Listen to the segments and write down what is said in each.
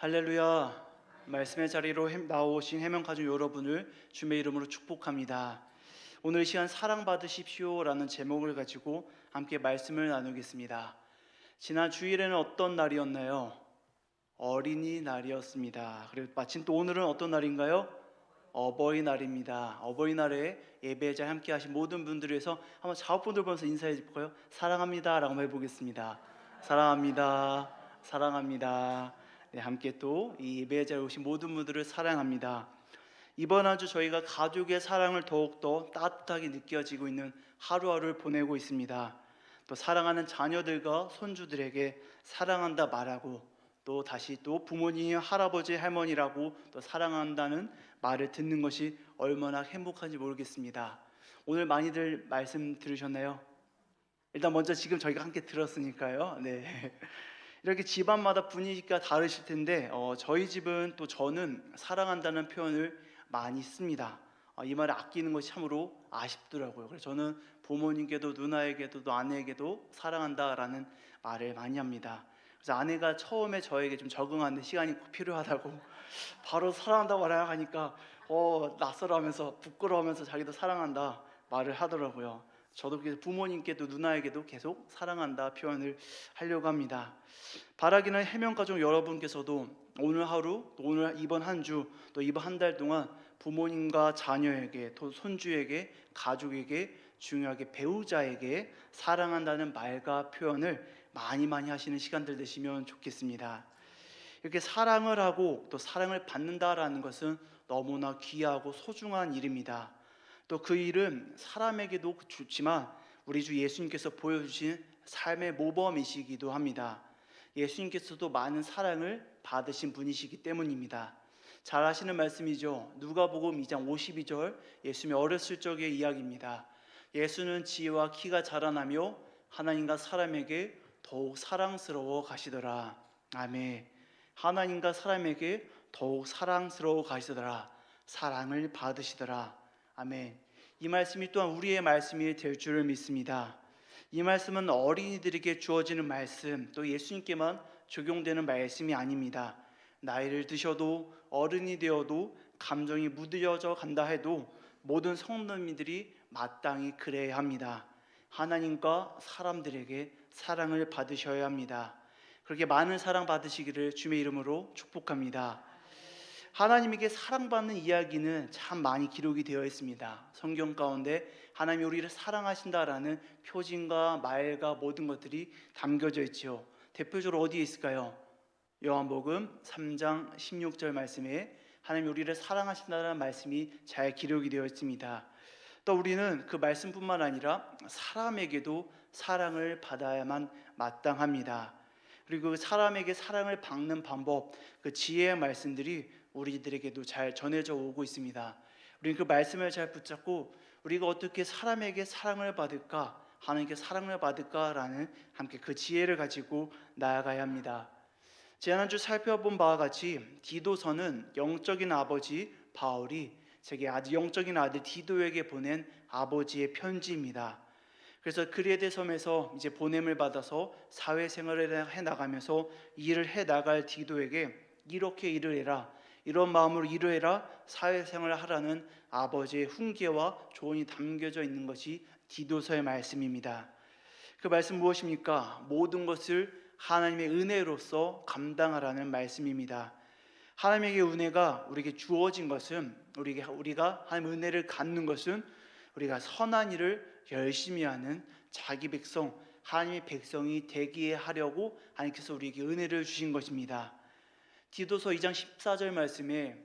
할렐루야. 말씀의 자리로 해- 나오신 해명 가족 여러분을 주의 이름으로 축복합니다. 오늘 이 시간 사랑 받으십시오라는 제목을 가지고 함께 말씀을 나누겠습니다. 지난 주일에는 어떤 날이었나요? 어린이날이었습니다. 그리고 마침 또 오늘은 어떤 날인가요? 어버이날입니다. 어버이날에 예배자 함께 하신 모든 분들을 위해서 한번 자업분들 보면서 인사해 볼까요? 사랑합니다라고 해보겠습니다. 사랑합니다. 사랑합니다. 네, 함께 또 이 예배의 자리에 오신 모든 분들을 사랑합니다. 이번 한 주 저희가 가족의 사랑을 더욱더 따뜻하게 느껴지고 있는 하루하루를 보내고 있습니다. 또 사랑하는 자녀들과 손주들에게 사랑한다 말하고 또 다시 또 부모님, 할아버지, 할머니라고 또 사랑한다는 말을 듣는 것이 얼마나 행복한지 모르겠습니다. 오늘 많이들 말씀 들으셨나요? 일단 먼저 지금 저희가 함께 들었으니까요. 네. 이렇게 집안마다 분위기가 다르실 텐데 어, 저희 집은 또 저는 사랑한다는 표현을 많이 씁니다. 어, 이 말을 아끼는 것이 참으로 아쉽더라고요. 그래서 저는 부모님께도 누나에게도 또 아내에게도 사랑한다라는 말을 많이 합니다. 그래서 아내가 처음에 저에게 좀 적응하는데 시간이 꼭 필요하다고 바로 사랑한다고 말하니까 어, 낯설어하면서 부끄러워하면서 자기도 사랑한다 말을 하더라고요. 저도 부모님께도 누나에게도 계속 사랑한다 표현을 하려고 합니다. 바라기는 해명 가족 여러분께서도 오늘 하루, 또 오늘 이번 한 주, 또 이번 한 달 동안 부모님과 자녀에게, 또 손주에게, 가족에게, 중요하게 배우자에게 사랑한다는 말과 표현을 많이 많이 하시는 시간들 되시면 좋겠습니다. 이렇게 사랑을 하고 또 사랑을 받는다라는 것은 너무나 귀하고 소중한 일입니다. 또 그 일은 사람에게도 좋지만 우리 주 예수님께서 보여주신 삶의 모범이시기도 합니다. 예수님께서도 많은 사랑을 받으신 분이시기 때문입니다. 잘 아시는 말씀이죠. 누가복음 2장 52절 예수님이 어렸을 적의 이야기입니다. 예수는 지혜와 키가 자라나며 하나님과 사람에게 더욱 사랑스러워 가시더라. 아멘. 하나님과 사람에게 더욱 사랑스러워 가시더라. 사랑을 받으시더라. 아멘. 이 말씀이 또한 우리의 말씀이 될 줄을 믿습니다. 이 말씀은 어린이들에게 주어지는 말씀, 또 예수님께만 적용되는 말씀이 아닙니다. 나이를 드셔도 어른이 되어도 감정이 무뎌져 간다 해도 모든 성도님들이 마땅히 그래야 합니다. 하나님과 사람들에게 사랑을 받으셔야 합니다. 그렇게 많은 사랑 받으시기를 주의 이름으로 축복합니다. 하나님에게 사랑받는 이야기는 참 많이 기록이 되어 있습니다. 성경 가운데 하나님이 우리를 사랑하신다라는 표징과 말과 모든 것들이 담겨져 있지요. 대표적으로 어디에 있을까요? 요한복음 3장 16절 말씀에 하나님이 우리를 사랑하신다는 말씀이 잘 기록이 되어 있습니다. 또 우리는 그 말씀뿐만 아니라 사람에게도 사랑을 받아야만 마땅합니다. 그리고 그 사람에게 사랑을 받는 방법, 그 지혜의 말씀들이 우리들에게도 잘 전해져 오고 있습니다. 우리는 그 말씀을 잘 붙잡고 우리가 어떻게 사람에게 사랑을 받을까, 하나님께 사랑을 받을까라는 함께 그 지혜를 가지고 나아가야 합니다. 지난주 살펴본 바와 같이 디도서는 영적인 아버지 바울이 제게 아주 영적인 아들 디도에게 보낸 아버지의 편지입니다. 그래서 그레데 섬에서 이제 보냄을 받아서 사회생활을 해 나가면서 일을 해 나갈 디도에게 이렇게 일을 해라. 이런 마음으로 일을 해라. 사회생활을 하라는 아버지의 훈계와 조언이 담겨져 있는 것이 디도서의 말씀입니다. 그 말씀 무엇입니까? 모든 것을 하나님의 은혜로서 감당하라는 말씀입니다. 하나님에게 은혜가 우리에게 주어진 것은 우리가 우리가 하나님 은혜를 갖는 것은 우리가 선한 일을 열심히 하는 자기 백성 하나님의 백성이 되기에 하려고 하나님께서 우리에게 은혜를 주신 것입니다. 디도서 2장 14절 말씀에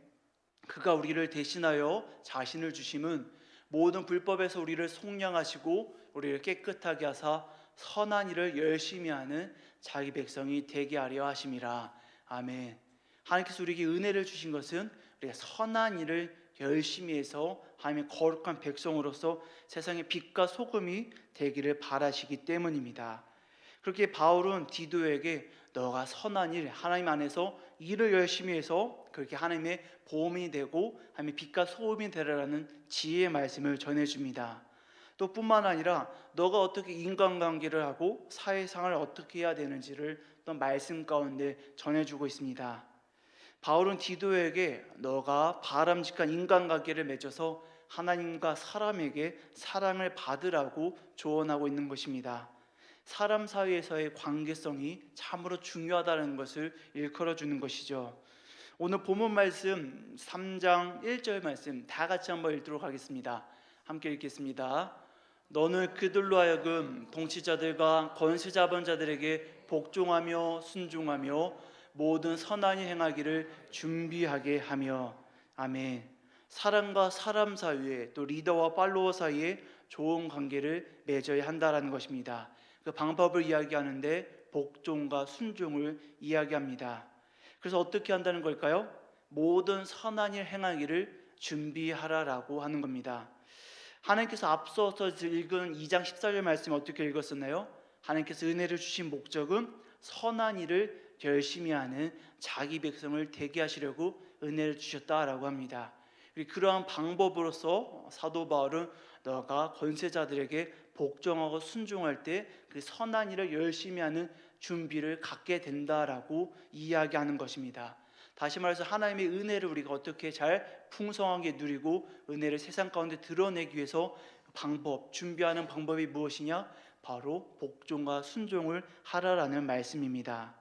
그가 우리를 대신하여 자신을 주심은 모든 불법에서 우리를 속량하시고 우리를 깨끗하게 하사 선한 일을 열심히 하는 자기 백성이 되게 하려 하심이라. 아멘. 하나님께서 우리에게 은혜를 주신 것은 우리가 선한 일을 열심히 해서 하나님의 거룩한 백성으로서 세상의 빛과 소금이 되기를 바라시기 때문입니다. 그렇게 바울은 디도에게 너가 선한 일, 하나님 안에서 일을 열심히 해서 그렇게 하나님의 보험이 되고 하나님의 빛과 소금이 되라는 지혜의 말씀을 전해줍니다. 또 뿐만 아니라 너가 어떻게 인간관계를 하고 사회상을 어떻게 해야 되는지를 또 말씀 가운데 전해주고 있습니다. 바울은 디도에게 너가 바람직한 인간관계를 맺어서 하나님과 사람에게 사랑을 받으라고 조언하고 있는 것입니다. 사람 사이에서의 관계성이 참으로 중요하다는 것을 일컬어 주는 것이죠. 오늘 본문 말씀 3장 1절 말씀 다 같이 한번 읽도록 하겠습니다. 함께 읽겠습니다. 너는 그들로 하여금 통치자들과 권세 잡은 자들에게 복종하며 순종하며 모든 선한이 행하기를 준비하게 하며 아멘. 사람과 사람 사이에 또 리더와 팔로워 사이에 좋은 관계를 맺어야 한다라는 것입니다. 그 방법을 이야기하는데 복종과 순종을 이야기합니다. 그래서 어떻게 한다는 걸까요? 모든 선한 일 행하기를 준비하라라고 하는 겁니다. 하나님께서 앞서서 읽은 2장 14절 말씀 어떻게 읽었었나요? 하나님께서 은혜를 주신 목적은 선한 일을 열심히 하는 자기 백성을 되게 하시려고 은혜를 주셨다라고 합니다. 그러한 방법으로서 사도 바울은 너가 권세자들에게 복종하고 순종할 때 그 선한 일을 열심히 하는 준비를 갖게 된다라고 이야기하는 것입니다. 다시 말해서 하나님의 은혜를 우리가 어떻게 잘 풍성하게 누리고 은혜를 세상 가운데 드러내기 위해서 방법, 준비하는 방법이 무엇이냐? 바로 복종과 순종을 하라라는 말씀입니다.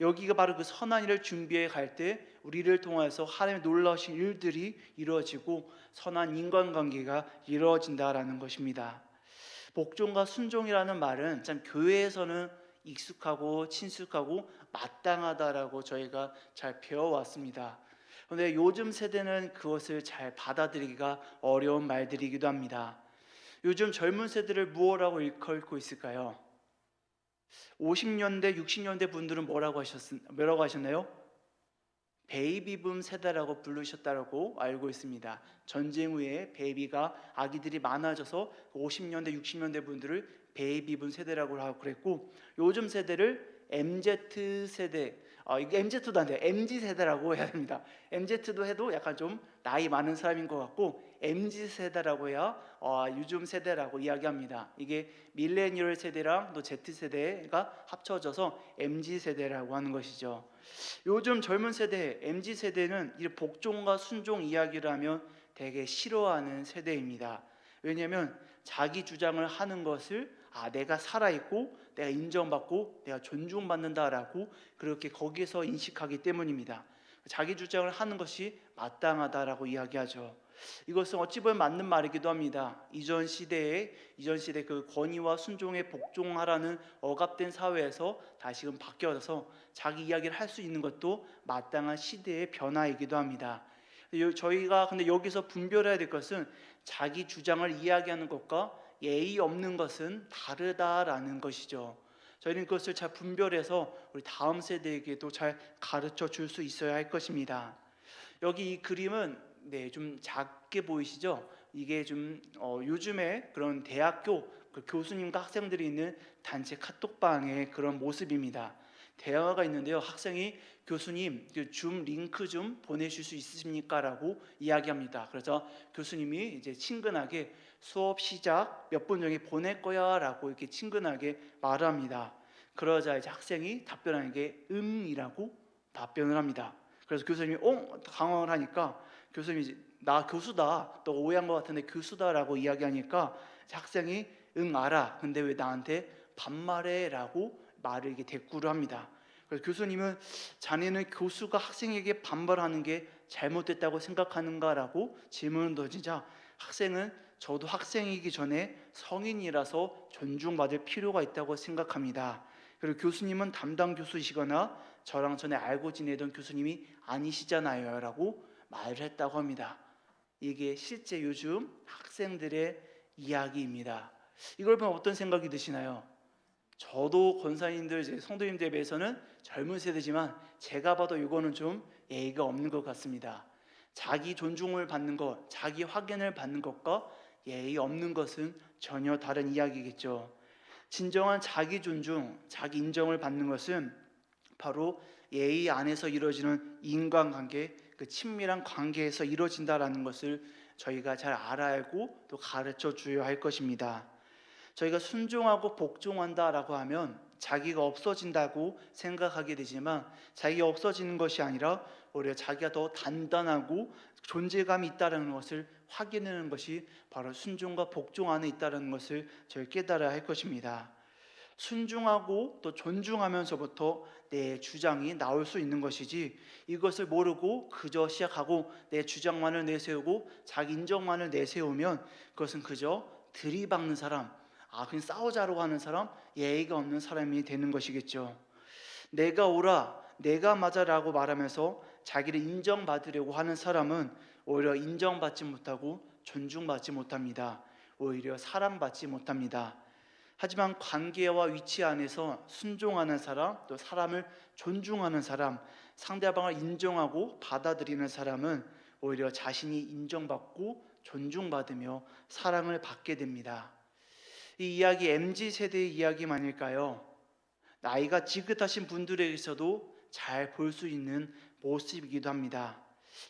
여기가 바로 그 선한 일을 준비해 갈 때 우리를 통해서 하나님의 놀라우신 일들이 이루어지고 선한 인간관계가 이루어진다라는 것입니다. 복종과 순종이라는 말은 참 교회에서는 익숙하고 친숙하고 마땅하다라고 저희가 잘 배워왔습니다. 그런데 요즘 세대는 그것을 잘 받아들이기가 어려운 말들이기도 합니다. 요즘 젊은 세대를 무엇라고 일컬고 있을까요? 50년대, 60년대 분들은 뭐라고 하셨 뭐라고 하셨나요? 베이비붐 세대라고 부르셨다고 알고 있습니다. 전쟁 후에 베이비가 아기들이 많아져서 50년대, 60년대 분들을 베이비붐 세대라고 그랬고 요즘 세대를 MZ 세대, 어, 이게 MZ도 안 돼요. MZ 세대라고 해야 됩니다. MZ도 해도 약간 좀 나이 많은 사람인 것 같고 MZ 세대라고 해야 어, 요즘 세대라고 이야기합니다. 이게 밀레니얼 세대랑 또 Z 세대가 합쳐져서 MZ 세대라고 하는 것이죠. 요즘 젊은 세대 MZ 세대는 이 복종과 순종 이야기를 하면 되게 싫어하는 세대입니다. 왜냐하면 자기 주장을 하는 것을 아 내가 살아 있고 내가 인정받고 내가 존중받는다라고 그렇게 거기서 인식하기 때문입니다. 자기 주장을 하는 것이 마땅하다라고 이야기하죠. 이것은 어찌 보면 맞는 말이기도 합니다. 이전 시대에 이전 시대 그 권위와 순종에 복종하라는 억압된 사회에서 다시금 바뀌어서 자기 이야기를 할 수 있는 것도 마땅한 시대의 변화이기도 합니다. 요- 저희가 근데 여기서 분별해야 될 것은 자기 주장을 이야기하는 것과 예의 없는 것은 다르다라는 것이죠. 저희는 그것을 잘 분별해서 우리 다음 세대에게도 잘 가르쳐 줄 수 있어야 할 것입니다. 여기 이 그림은 네, 좀 작게 보이시죠? 이게 좀 어, 요즘에 그런 대학교 그 교수님과 학생들이 있는 단체 카톡방의 그런 모습입니다. 대화가 있는데요. 학생이 교수님 그줌 링크 좀 보내실 수 있으십니까?라고 이야기합니다. 그래서 교수님이 이제 친근하게 수업 시작 몇분 전에 보낼 거야 라고 이렇게 친근하게 말합니다. 그러자 이제 학생이 답변하는 게 응이라고 답변을 합니다. 그래서 교수님이 어? 당황을 하니까 교수님이 이제 나 교수다. 또 오해한 것 같은데 교수다라고 이야기하니까 학생이 응 알아. 근데 왜 나한테 반말해라고 말을 이게 대꾸를 합니다. 그래서 교수님은 자네는 교수가 학생에게 반발하는 게 잘못됐다고 생각하는가라고 질문을 던지자 학생은 저도 학생이기 전에 성인이라서 존중받을 필요가 있다고 생각합니다. 그리고 교수님은 담당 교수이시거나 저랑 전에 알고 지내던 교수님이 아니시잖아요 라고 말을 했다고 합니다. 이게 실제 요즘 학생들의 이야기입니다. 이걸 보면 어떤 생각이 드시나요? 저도 권사님들 성도님들에 비해서는 젊은 세대지만 제가 봐도 이거는 좀 예의가 없는 것 같습니다. 자기 존중을 받는 것, 자기 확인을 받는 것과 예의 없는 것은 전혀 다른 이야기겠죠. 진정한 자기 존중, 자기 인정을 받는 것은 바로 예의 안에서 이루어지는 인간관계, 그 친밀한 관계에서 이루어진다라는 것을 저희가 잘 알아야 알고 또 가르쳐 줘야 할 것입니다. 저희가 순종하고 복종한다라고 하면 자기가 없어진다고 생각하게 되지만 자기가 없어지는 것이 아니라 오히려 자기가 더 단단하고 존재감이 있다는 것을 확인하는 것이 바로 순종과 복종 안에 있다는 것을 저희 깨달아야 할 것입니다. 순종하고 또 존중하면서부터 내 주장이 나올 수 있는 것이지 이것을 모르고 그저 시작하고 내 주장만을 내세우고 자기 인정만을 내세우면 그것은 그저 들이박는 사람, 아 그냥 싸우자고 하는 사람, 예의가 없는 사람이 되는 것이겠죠. 내가 오라, 내가 맞아라고 말하면서 자기를 인정받으려고 하는 사람은 오히려 인정받지 못하고 존중받지 못합니다. 오히려 사랑받지 못합니다. 하지만 관계와 위치 안에서 순종하는 사람, 또 사람을 존중하는 사람, 상대방을 인정하고 받아들이는 사람은 오히려 자신이 인정받고 존중받으며 사랑을 받게 됩니다. 이 이야기 MZ 세대의 이야기만일까요? 나이가 지긋하신 분들에게서도 잘 볼 수 있는 모습이기도 합니다.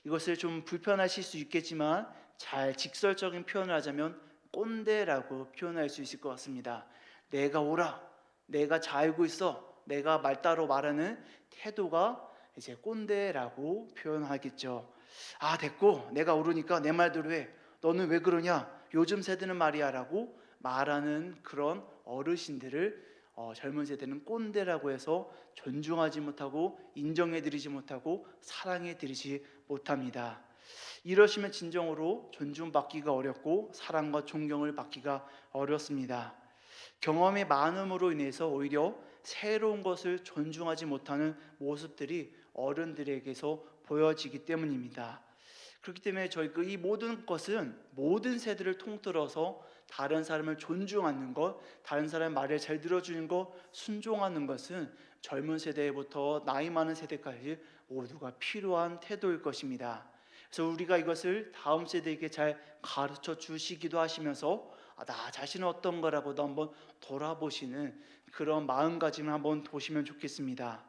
이것을 좀 불편하실 수 있겠지만 잘 직설적인 표현을 하자면 꼰대라고 표현할 수 있을 것 같습니다. 내가 오라, 내가 잘 알고 있어, 내가 말 따로 말하는 태도가 이제 꼰대라고 표현하겠죠. 아 됐고, 내가 오르니까 내 말대로 해. 너는 왜 그러냐? 요즘 세대는 말이야라고 말하는 그런 어르신들을 어, 젊은 세대는 꼰대라고 해서 존중하지 못하고 인정해드리지 못하고 사랑해드리지 못합니다. 이러시면 진정으로 존중받기가 어렵고 사랑과 존경을 받기가 어렵습니다. 경험의 많음으로 인해서 오히려 새로운 것을 존중하지 못하는 모습들이 어른들에게서 보여지기 때문입니다. 그렇기 때문에 저희 그이 모든 것은 모든 세대를 통틀어서 다른 사람을 존중하는 것, 다른 사람의 말을 잘 들어주는 것, 순종하는 것은 젊은 세대부터 나이 많은 세대까지 모두가 필요한 태도일 것입니다. 그래서 우리가 이것을 다음 세대에게 잘 가르쳐 주시기도 하시면서 아, 나 자신은 어떤 거라고도 한번 돌아보시는 그런 마음가짐을 한번 보시면 좋겠습니다.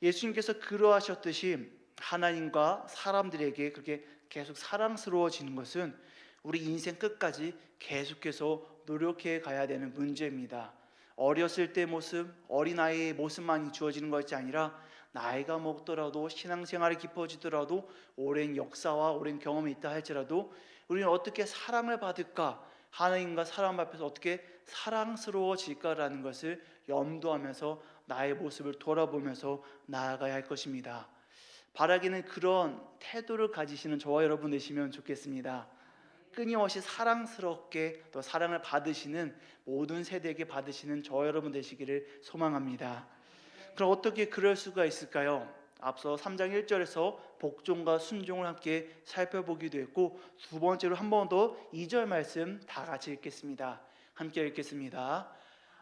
예수님께서 그러하셨듯이 하나님과 사람들에게 그렇게 계속 사랑스러워지는 것은 우리 인생 끝까지 계속해서 노력해 가야 되는 문제입니다. 어렸을 때 모습, 어린아이의 모습만이 주어지는 것이 아니라 나이가 먹더라도 신앙생활이 깊어지더라도 오랜 역사와 오랜 경험이 있다 할지라도 우리는 어떻게 사랑을 받을까? 하나님과 사람 앞에서 어떻게 사랑스러워질까라는 것을 염두하면서 나의 모습을 돌아보면서 나아가야 할 것입니다. 바라기는 그런 태도를 가지시는 저와 여러분 되시면 좋겠습니다. 끊임없이 사랑스럽게 또 사랑을 받으시는 모든 세대에게 받으시는 저 여러분 되시기를 소망합니다. 그럼 어떻게 그럴 수가 있을까요? 앞서 3장 1절에서 복종과 순종을 함께 살펴보기도 했고 두 번째로 한 번 더 2절 말씀 다 같이 읽겠습니다. 함께 읽겠습니다.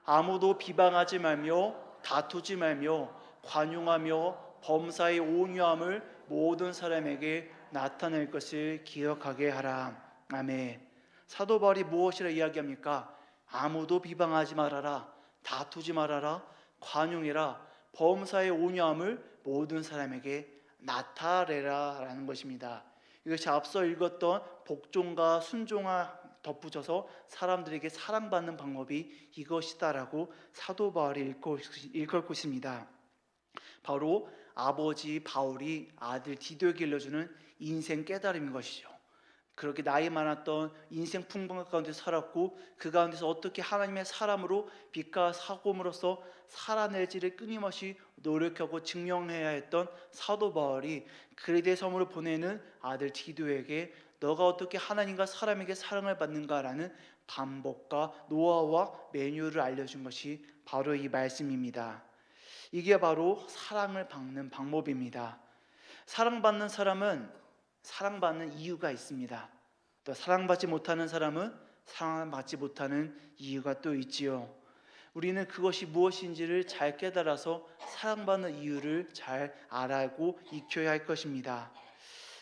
아무도 비방하지 말며 다투지 말며 관용하며 범사의 온유함을 모든 사람에게 나타낼 것을 기억하게 하라. 아멘. 사도 바울이 무엇이라 이야기합니까? 아무도 비방하지 말아라. 다투지 말아라. 관용해라. 범사의 온유함을 모든 사람에게 나타내라라는 것입니다. 이것이 앞서 읽었던 복종과 순종과 덧붙여서 사람들에게 사랑받는 방법이 이것이다라고 사도 바울이 읽고 있습니다. 바로 아버지 바울이 아들 디도에게 일러주는 인생 깨달음인 것이죠. 그렇게 나이 많았던 인생 풍부한 가운데 살았고 그 가운데서 어떻게 하나님의 사람으로 빛과 사고으로서 살아낼지를 끊임없이 노력하고 증명해야 했던 사도 바울이 그리데 섬으로 보내는 아들 디도에게 너가 어떻게 하나님과 사람에게 사랑을 받는가라는 방법과 노하우와 메뉴를 알려준 것이 바로 이 말씀입니다. 이게 바로 사랑을 받는 방법입니다. 사랑받는 사람은 사랑받는 이유가 있습니다. 또 사랑받지 못하는 사람은 사랑받지 못하는 이유가 또 있지요. 우리는 그것이 무엇인지를 잘 깨달아서 사랑받는 이유를 잘 알고 익혀야 할 것입니다.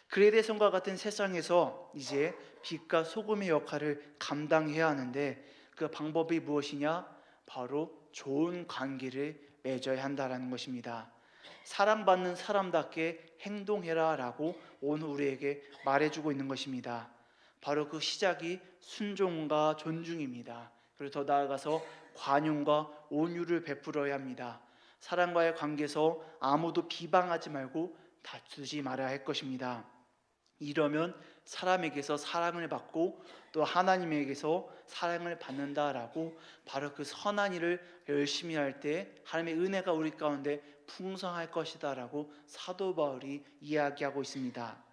그레데성과 같은 세상에서 이제 빛과 소금의 역할을 감당해야 하는데 그 방법이 무엇이냐? 바로 좋은 관계를 맺어야 한다라는 것입니다. 사랑받는 사람답게 행동해라라고 오늘 우리에게 말해주고 있는 것입니다. 바로 그 시작이 순종과 존중입니다. 그리고 더 나아가서 관용과 온유를 베풀어야 합니다. 사람과의 관계에서 아무도 비방하지 말고 다투지 말아야 할 것입니다. 이러면 사람에게서 사랑을 받고 또 하나님에게서 사랑을 받는다라고 바로 그 선한 일을 열심히 할 때 하나님의 은혜가 우리 가운데 풍성할 것이다라고 사도 바울이 이야기하고 있습니다.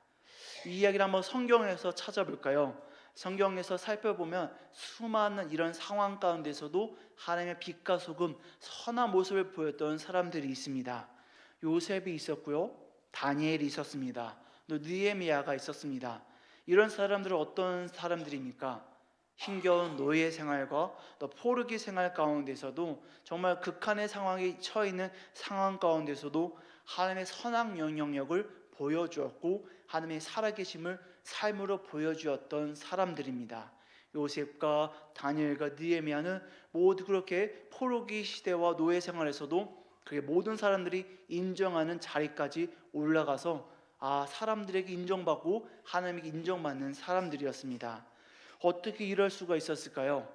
이 이야기를 한번 성경에서 찾아볼까요? 성경에서 살펴보면 수많은 이런 상황 가운데서도 하나님의 빛과 소금 선한 모습을 보였던 사람들이 있습니다. 요셉이 있었고요. 다니엘이 있었습니다. 또 느헤미야가 있었습니다. 이런 사람들은 어떤 사람들입니까? 힘겨운 노예 생활과 또 포르기 생활 가운데서도 정말 극한의 상황에 처해 있는 상황 가운데서도 하나님의 선한 영향력을 보여주었고 하나님의 살아계심을 삶으로 보여주었던 사람들입니다. 요셉과 다니엘과 느헤미야는 모두 그렇게 포로기 시대와 노예 생활에서도 그게 모든 사람들이 인정하는 자리까지 올라가서 아 사람들에게 인정받고 하나님에게 인정받는 사람들이었습니다. 어떻게 이럴 수가 있었을까요?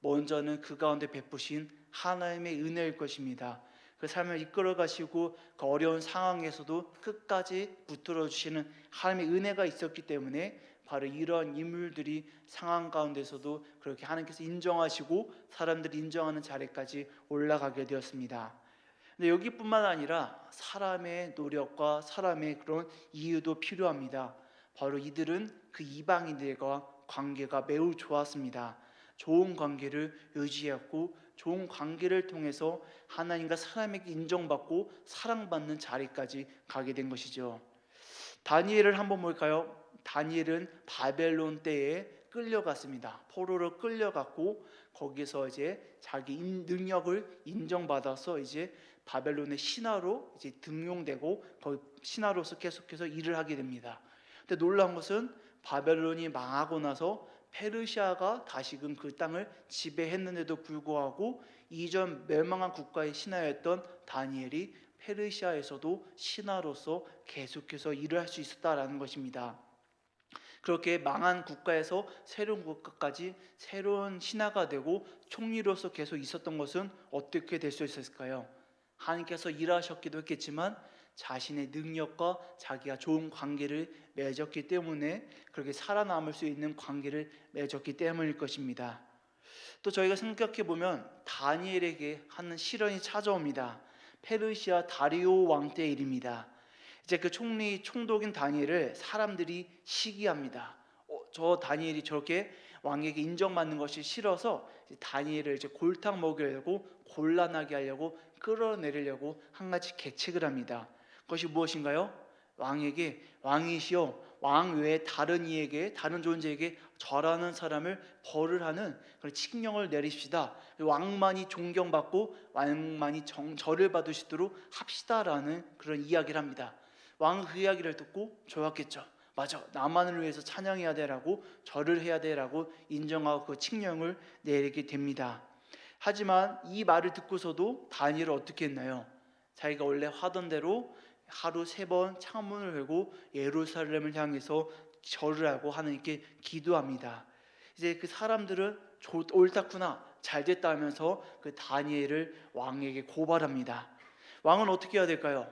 먼저는 그 가운데 베푸신 하나님의 은혜일 것입니다. 그 삶을 이끌어 가시고 그 어려운 상황에서도 끝까지 붙들어 주시는 하나님의 은혜가 있었기 때문에 바로 이런 인물들이 상황 가운데서도 그렇게 하나님께서 인정하시고 사람들이 인정하는 자리까지 올라가게 되었습니다. 근데 여기뿐만 아니라 사람의 노력과 사람의 그런 이유도 필요합니다. 바로 이들은 그 이방인들과 관계가 매우 좋았습니다. 좋은 관계를 유지했고 좋은 관계를 통해서 하나님과 사람에게 인정받고 사랑받는 자리까지 가게 된 것이죠. 다니엘을 한번 볼까요? 다니엘은 바벨론 때에 끌려갔습니다. 포로로 끌려갔고 거기서 이제 자기 인- 능력을 인정받아서 이제 바벨론의 신하로 이제 등용되고 거기 신하로서 계속해서 일을 하게 됩니다. 근데 놀라운 것은 바벨론이 망하고 나서 페르시아가 다시금 그 땅을 지배했는데도 불구하고 이전 멸망한 국가의 신하였던 다니엘이 페르시아에서도 신하로서 계속해서 일을 할 수 있었다라는 것입니다. 그렇게 망한 국가에서 새로운 국가까지 새로운 신하가 되고 총리로서 계속 있었던 것은 어떻게 될 수 있었을까요? 하나님께서 일하셨기도 했겠지만 자신의 능력과 자기가 좋은 관계를 맺었기 때문에 그렇게 살아남을 수 있는 관계를 맺었기 때문일 것입니다. 또 저희가 생각해 보면 다니엘에게 하는 시련이 찾아옵니다. 페르시아 다리오 왕 때의 일입니다. 이제 그 총리 총독인 다니엘을 사람들이 시기합니다. 어, 저 다니엘이 저렇게 왕에게 인정받는 것이 싫어서 다니엘을 이제 골탕 먹이려고 곤란하게 하려고 끌어내리려고 한 가지 계책을 합니다. 그것이 무엇인가요? 왕에게 왕이시여 왕 외에 다른 이에게 다른 존재에게 절하는 사람을 벌을 하는 그런 칙령을 내리십시다. 왕만이 존경받고 왕만이 정, 절을 받으시도록 합시다라는 그런 이야기를 합니다. 왕은 그 이야기를 듣고 좋았겠죠. 맞아, 나만을 위해서 찬양해야 되라고 절을 해야 되라고 인정하고 그 칙령을 내리게 됩니다. 하지만 이 말을 듣고서도 다니엘은 어떻게 했나요? 자기가 원래 하던 대로 하루 세 번 창문을 열고 예루살렘을 향해서 절을 하고 하나님께 기도합니다. 이제 그 사람들은 좋- 옳다구나 잘 됐다 하면서 그 다니엘을 왕에게 고발합니다. 왕은 어떻게 해야 될까요?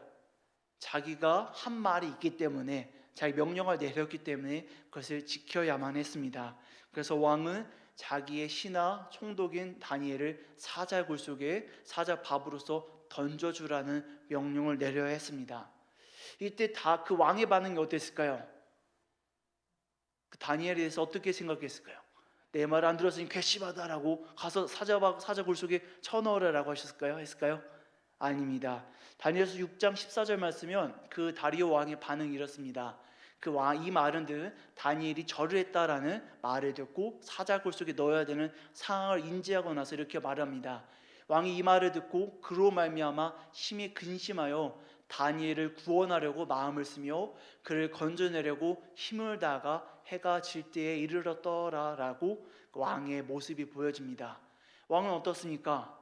자기가 한 말이 있기 때문에 자기 명령을 내렸기 때문에 그것을 지켜야만 했습니다. 그래서 왕은 자기의 신하 총독인 다니엘을 사자굴 속에 사자 밥으로서 던져주라는 명령을 내려야 했습니다. 이때 다 그 왕의 반응이 어땠을까요? 그 다니엘에 대해서 어떻게 생각했을까요? 내 말 안 들었으니 괘씸하다라고 가서 사자 사자 굴 속에 쳐넣으라고 하셨을까요? 했을까요? 아닙니다. 다니엘서 6장 14절 말씀면 그 다리오 왕의 반응이 이렇습니다. 그왕이 말은 들 다니엘이 절을 했다라는 말을 듣고 사자굴 속에 넣어야 되는 상황을 인지하고 나서 이렇게 말합니다. 왕이 이 말을 듣고 그로 말미암아 심히 근심하여 다니엘을 구원하려고 마음을 쓰며 그를 건져내려고 힘을 다가 해가 질 때에 이르렀더라라고 왕의 모습이 보여집니다. 왕은 어떻습니까?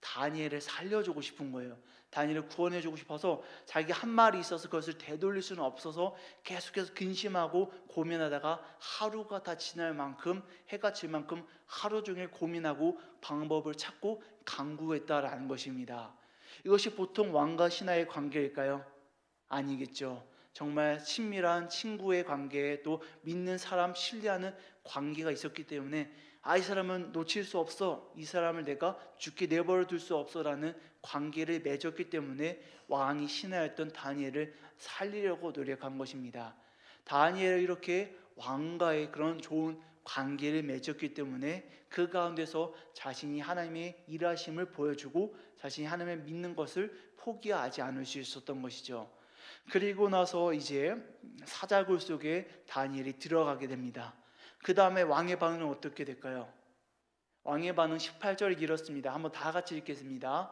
다니엘을 살려주고 싶은 거예요. 다니엘을 구원해 주고 싶어서 자기 한 말이 있어서 그것을 되돌릴 수는 없어서 계속해서 근심하고 고민하다가 하루가 다 지날 만큼 해가 질 만큼 하루 종일 고민하고 방법을 찾고 강구했다라는 것입니다. 이것이 보통 왕과 신하의 관계일까요? 아니겠죠. 정말 친밀한 친구의 관계에 또 믿는 사람 신뢰하는 관계가 있었기 때문에 아 이 사람은 놓칠 수 없어 이 사람을 내가 죽게 내버려 둘 수 없어라는 관계를 맺었기 때문에 왕이 신하였던 다니엘을 살리려고 노력한 것입니다. 다니엘을 이렇게 왕과의 그런 좋은 관계를 맺었기 때문에 그 가운데서 자신이 하나님의 일하심을 보여주고 자신이 하나님을 믿는 것을 포기하지 않을 수 있었던 것이죠. 그리고 나서 이제 사자굴 속에 다니엘이 들어가게 됩니다. 그 다음에 왕의 반응은 어떻게 될까요? 왕의 반응 18절에 이렇습니다. 한번 다 같이 읽겠습니다.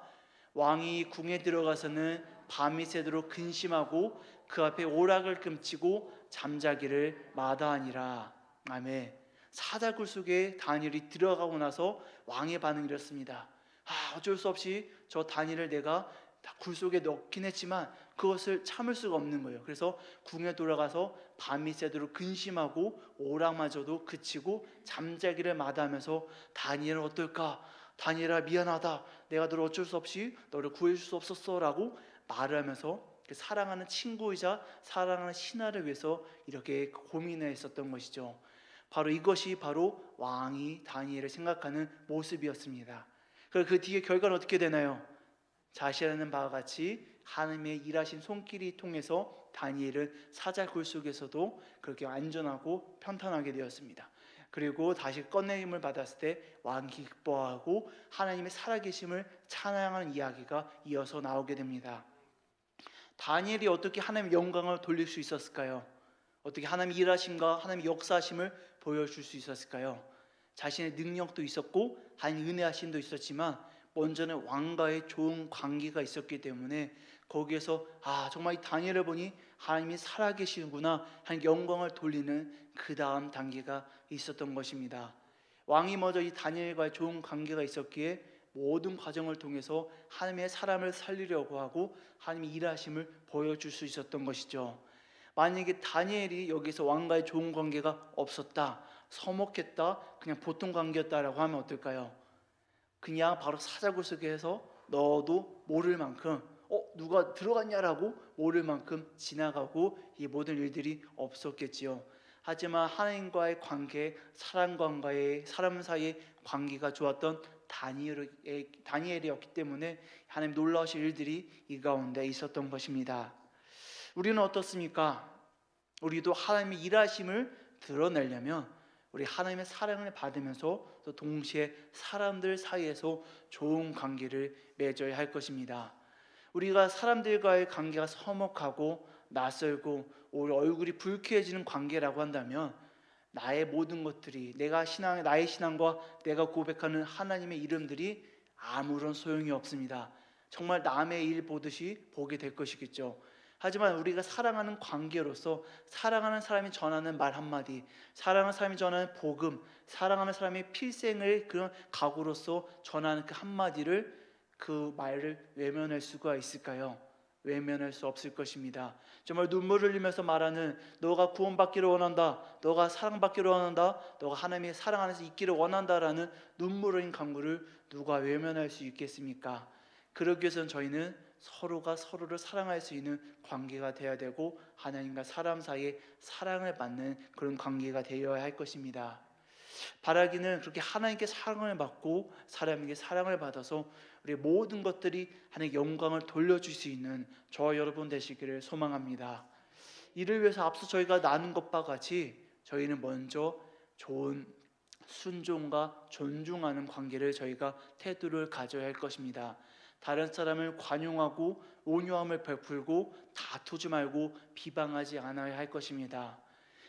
왕이 궁에 들어가서는 밤이 새도록 근심하고 그 앞에 오락을 금치고 잠자기를 마다하니라. 아멘. 사자굴 속에 다니엘이 들어가고 나서 왕의 반응이 이렇습니다. 아, 어쩔 수 없이 저 다니엘을 내가 다굴 속에 넣긴 했지만 그것을 참을 수가 없는 거예요. 그래서 궁에 돌아가서 밤이 새도록 근심하고 오락마저도 그치고 잠자기를 마다하면서 다니엘은 어떨까? 다니엘아 미안하다. 내가 너를 어쩔 수 없이 너를 구해줄 수 없었어라고 말을 하면서 그 사랑하는 친구이자 사랑하는 신하를 위해서 이렇게 고민했었던 것이죠. 바로 이것이 바로 왕이 다니엘을 생각하는 모습이었습니다. 그리고 그 뒤에 결과는 어떻게 되나요? 자시하는 바와 같이 하나님의 일하신 손길이 통해서 다니엘은 사자 굴 속에서도 그렇게 안전하고 평탄하게 되었습니다. 그리고 다시 꺼내임을 받았을 때 왕이 기뻐하고 하나님의 살아계심을 찬양하는 이야기가 이어서 나오게 됩니다. 다니엘이 어떻게 하나님의 영광을 돌릴 수 있었을까요? 어떻게 하나님의 일하심과 하나님의 역사하심을 보여줄 수 있었을까요? 자신의 능력도 있었고 하나님 은혜하심도 있었지만 먼저는 왕과의 좋은 관계가 있었기 때문에 거기에서 아 정말 이 다니엘을 보니 하나님이 살아계시는구나 하는 영광을 돌리는 그 다음 단계가 있었던 것입니다. 왕이 먼저 이 다니엘과의 좋은 관계가 있었기에 모든 과정을 통해서 하나님의 사람을 살리려고 하고 하나님의 일하심을 보여줄 수 있었던 것이죠. 만약에 다니엘이 여기서 왕과의 좋은 관계가 없었다, 서먹했다, 그냥 보통 관계였다라고 하면 어떨까요? 그냥 바로 사자굴 속에서 너도 모를 만큼 어 누가 들어갔냐라고 모를 만큼 지나가고 이 모든 일들이 없었겠지요. 하지만 하나님과의 관계, 사람과의 사람 사이의 관계가 좋았던 다니엘의, 다니엘이었기 때문에 하나님 놀라우신 일들이 이 가운데 있었던 것입니다. 우리는 어떻습니까? 우리도 하나님의 일하심을 드러내려면 우리 하나님의 사랑을 받으면서 또 동시에 사람들 사이에서 좋은 관계를 맺어야 할 것입니다. 우리가 사람들과의 관계가 서먹하고 낯설고 우리 얼굴이 불쾌해지는 관계라고 한다면 나의 모든 것들이 내가 신앙 나의 신앙과 내가 고백하는 하나님의 이름들이 아무런 소용이 없습니다. 정말 남의 일 보듯이 보게 될 것이겠죠. 하지만 우리가 사랑하는 관계로서 사랑하는 사람이 전하는 말 한마디, 사랑하는 사람이 전하는 복음, 사랑하는 사람의 필생을 그런 각오로서 전하는 그 한마디를 그 말을 외면할 수가 있을까요? 외면할 수 없을 것입니다. 정말 눈물을 흘리면서 말하는 너가 구원받기를 원한다. 너가 사랑받기를 원한다. 너가 하나님의 사랑 안에서 있기를 원한다라는 눈물 흘린 강구를 누가 외면할 수 있겠습니까? 그러기 위해서는 저희는 서로가 서로를 사랑할 수 있는 관계가 되어야 되고 하나님과 사람 사이에 사랑을 받는 그런 관계가 되어야 할 것입니다. 바라기는 그렇게 하나님께 사랑을 받고 사람에게 사랑을 받아서 우리 모든 것들이 하나님의 영광을 돌려줄 수 있는 저와 여러분 되시기를 소망합니다. 이를 위해서 앞서 저희가 나눈 것과 같이 저희는 먼저 좋은 순종과 존중하는 관계를 저희가 태도를 가져야 할 것입니다. 다른 사람을 관용하고 온유함을 베풀고 다투지 말고 비방하지 않아야 할 것입니다.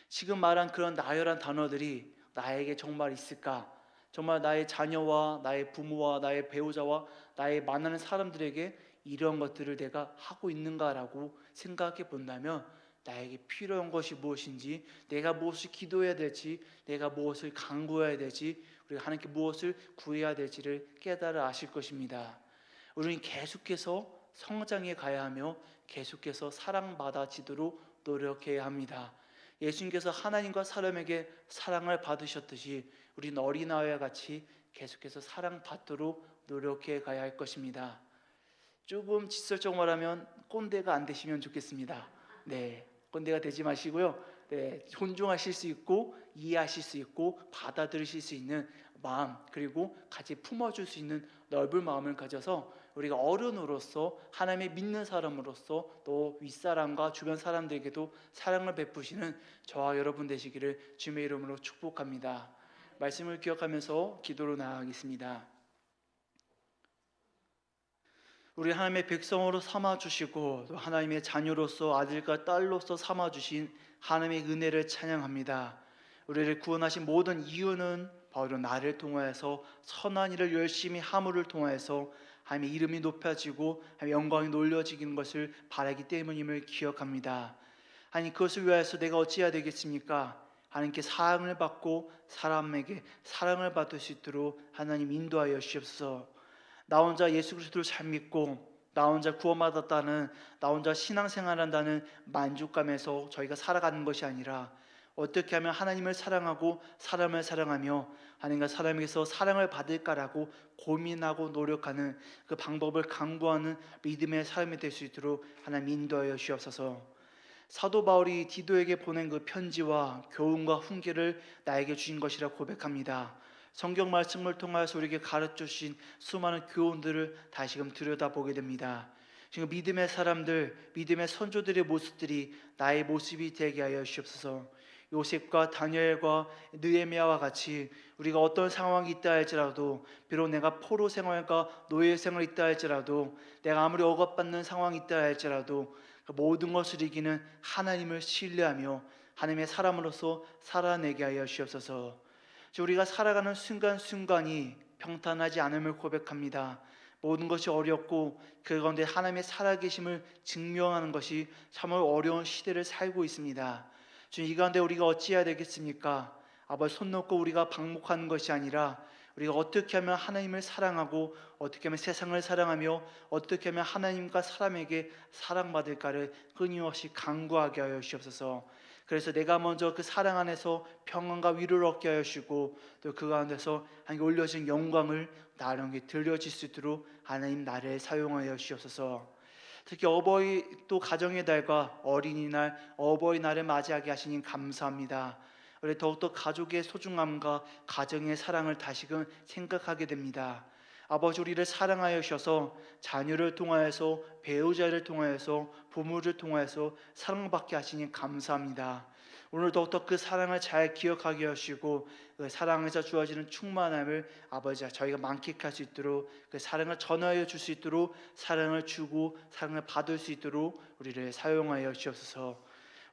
지금 말한 그런 나열한 단어들이 나에게 정말 있을까? 정말 나의 자녀와 나의 부모와 나의 배우자와 나의 만나는 사람들에게 이런 것들을 내가 하고 있는가라고 생각해 본다면 나에게 필요한 것이 무엇인지 내가 무엇을 기도해야 될지 내가 무엇을 강구해야 될지 우리가 하나님께 무엇을 구해야 될지를 깨달아 아실 것입니다. 우리는 계속해서 성장해 가야 하며 계속해서 사랑받아지도록 노력해야 합니다. 예수님께서 하나님과 사람에게 사랑을 받으셨듯이 우리는 어린아이와 같이 계속해서 사랑받도록 노력해 가야 할 것입니다. 조금 직설적으로 말하면 꼰대가 안 되시면 좋겠습니다. 네, 꼰대가 되지 마시고요. 네, 존중하실 수 있고 이해하실 수 있고 받아들이실 수 있는 마음 그리고 같이 품어줄 수 있는 넓은 마음을 가져서 우리가 어른으로서 하나님의 믿는 사람으로서 또 윗사람과 주변 사람들에게도 사랑을 베푸시는 저와 여러분 되시기를 주님의 이름으로 축복합니다. 말씀을 기억하면서 기도로 나아가겠습니다. 우리 하나님의 백성으로 삼아 주시고 또 하나님의 자녀로서 아들과 딸로서 삼아 주신 하나님의 은혜를 찬양합니다. 우리를 구원하신 모든 이유는 바로 나를 통하여서 선한 일을 열심히 함을 통하여서 하나님의 이름이 높여지고 하나님의 영광이 놀려지는 것을 바라기 때문임을 기억합니다. 하나님 그것을 위하여서 내가 어찌해야 되겠습니까? 하나님께 사랑을 받고 사람에게 사랑을 받을 수 있도록 하나님 인도하여 주시옵소서. 나 혼자 예수 그리스도를 잘 믿고 나 혼자 구원받았다는 나 혼자 신앙생활한다는 만족감에서 저희가 살아가는 것이 아니라 어떻게 하면 하나님을 사랑하고 사람을 사랑하며 하나님과 사람에게서 사랑을 받을까라고 고민하고 노력하는 그 방법을 강구하는 믿음의 삶이 될 수 있도록 하나님 인도하여 주옵소서. 사도 바울이 디도에게 보낸 그 편지와 교훈과 훈계를 나에게 주신 것이라 고백합니다. 성경 말씀을 통하여서 우리에게 가르쳐 주신 수많은 교훈들을 다시금 들여다보게 됩니다. 지금 믿음의 사람들, 믿음의 선조들의 모습들이 나의 모습이 되게 하여 주옵소서. 요셉과 다니엘과 느헤미야와 같이 우리가 어떤 상황이 있다 할지라도 비록 내가 포로 생활과 노예 생활이 있다 할지라도 내가 아무리 억압받는 상황이 있다 할지라도 그 모든 것을 이기는 하나님을 신뢰하며 하나님의 사람으로서 살아내게 하여 주옵소서. 우리가 살아가는 순간순간이 평탄하지 않음을 고백합니다. 모든 것이 어렵고 그 가운데 하나님의 살아계심을 증명하는 것이 참으로 어려운 시대를 살고 있습니다. 주님 이 가운데 우리가 어찌해야 되겠습니까? 아버지 손 놓고 우리가 방목하는 것이 아니라 우리가 어떻게 하면 하나님을 사랑하고 어떻게 하면 세상을 사랑하며 어떻게 하면 하나님과 사람에게 사랑받을까를 끊임없이 강구하게 하여 주옵소서. 그래서 내가 먼저 그 사랑 안에서 평안과 위로를 얻게 하여 주시고 또 그 가운데서 하나님 올려진 영광을 나에게 들려질 수 있도록 하나님 나를 사용하여 주옵소서. 특히 어버이 또 가정의 달과 어린이날 어버이날을 맞이하게 하시니 감사합니다. 우리 더욱더 가족의 소중함과 가정의 사랑을 다시금 생각하게 됩니다. 아버지 우리를 사랑하여 주셔서 자녀를 통하여서 배우자를 통하여서 부모를 통하여서 사랑받게 하시니 감사합니다. 오늘 더욱더 그 사랑을 잘 기억하게 하시고 그 사랑에서 주어지는 충만함을 아버지가 저희가 만끽할 수 있도록 그 사랑을 전하여 줄 수 있도록 사랑을 주고 사랑을 받을 수 있도록 우리를 사용하여 주옵소서.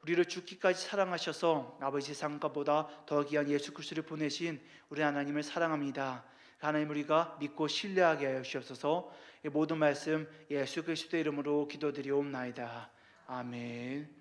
우리를 죽기까지 사랑하셔서 아버지 세상과보다 더 귀한 예수 그리스도를 보내신 우리 하나님을 사랑합니다. 하나님 우리가 믿고 신뢰하게 하여 주옵소서. 이 모든 말씀 예수 그리스도 이름으로 기도드리옵나이다. 아멘.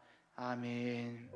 아멘